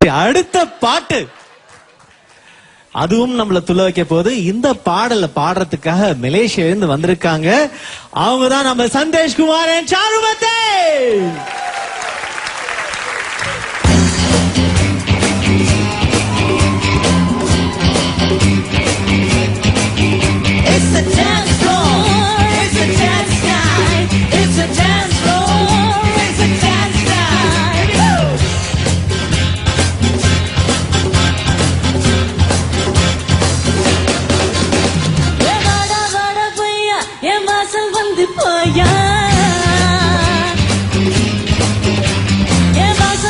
அடுத்த பாட்டு. அதுவும் நம்மள துள்ள வைக்க போது இந்த பாடல பாடுறதுக்காக மலேசியா இருந்து வந்திருக்காங்க. அவங்க தான் நம்ம சந்தேஷ் குமார்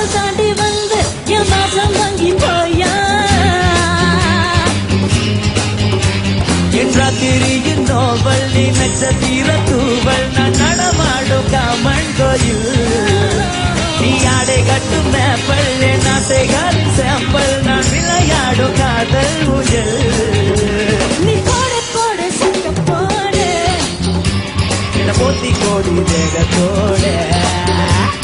என் வாசல் தாண்டி வந்து என் வாசல் வாங்கி போயா? ராத்திரியின் நோவல் நீ நட்சத்திர தூவல் நான் நடமாடும் காமன் கோயில். நீ ஆடை கட்டும் மேப்பல் என் ஆசைகளின் சாம்பல் நான் விளையாடும் காதல் நீ போட போட போடு. என்ன போத்தி கோடி தேகத்தோட அட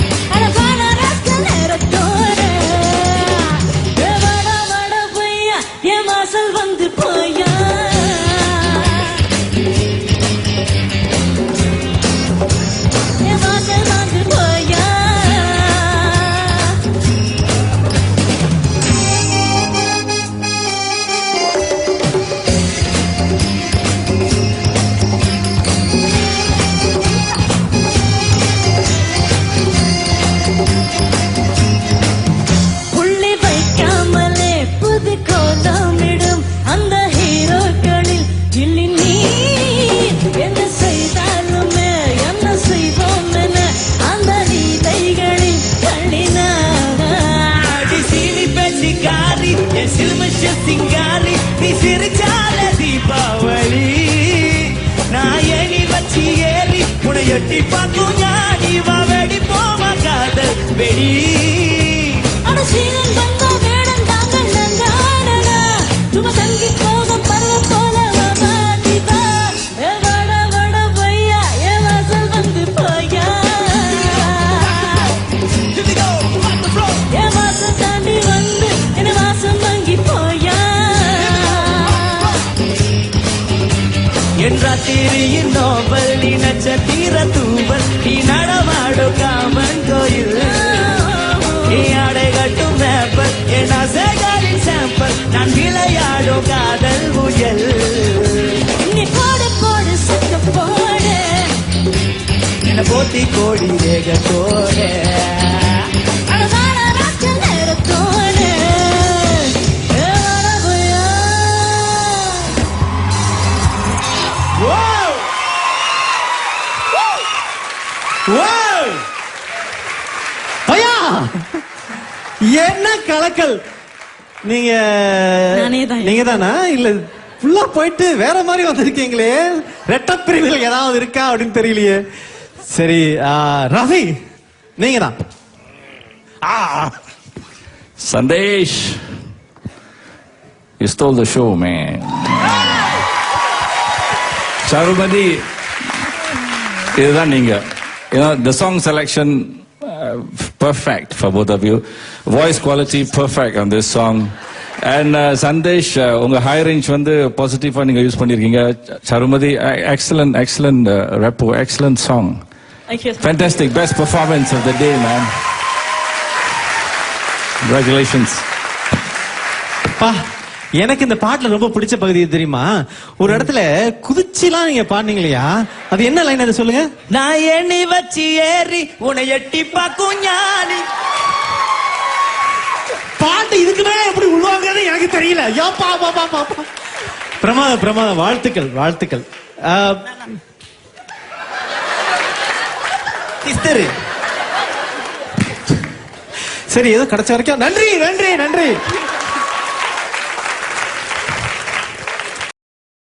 என் வாசல் வந்து சீனி என் சிலுமிஷ சிங்காரி நீ சிரிச்சால தீபாவளி. நான் ஏணி வச்சு ஏறி உன்னை எட்டி பார்க்கும் ஞானி வா வெடி காதல் வெளியே என் ராத்திரியின் நோவல் நீ நட்சத்திர தூவல் நீ நடமாடும் காமன் கோயில். நீ ஆடை கட்டும் மேப்பல் என் ஆசைகளின் சாம்பல் நான் விளையாடும் காதல் ஊயல் நீ போடு போடு சக்க போடு. என்ன போத்தி கோடி வேகத்தோட அழகான ஐயா என்ன கலக்கல்? நீங்க. நீங்க தானா? இல்ல ஃபுல்லா போயிட்டு வேற மாதிரி வந்திருக்கீங்களே. ரெட்டப்பிரிவில் ஏதாவது இருக்கா அப்படின்னு தெரியலையே. சரி ஆ, ரவி நீங்க தான். Sandesh, you stole the show, man. Charumadi, இதுதான் நீங்க. You know the song selection uh, perfect for both of you voice quality perfect on this song and uh, Sandesh uh, உங்க ஹை ரேஞ்ச் வந்து பாசிட்டிவா நீங்க யூஸ் பண்ணிருக்கீங்க Sarumathi excellent excellent repo excellent song fantastic best performance of the day man congratulations பா எனக்கு இந்த பாட்டுல ரொம்ப பிடிச்ச பகுதி தெரியுமா ஒரு இடத்துல குதிச்சுலாம் நீங்க பாடுனீங்களையா அது என்ன லைன் அது சொல்லுங்க? நான் எண்ணி வச்சு ஏறி உன்னை எட்டி பார்க்கும் ஞானி. பாட்டு இதுக்கு மேல எப்படி உருவாங்கிறது எனக்கு தெரியல. ஐயா பா பா பா பா. பா. பிரமாதம் பிரமாதம் வாழ்த்துக்கள். வாழ்த்துக்கள் ஆஹ், சரி ஏதோ கிடைச்ச வரைக்கும் நன்றி நன்றி நன்றி.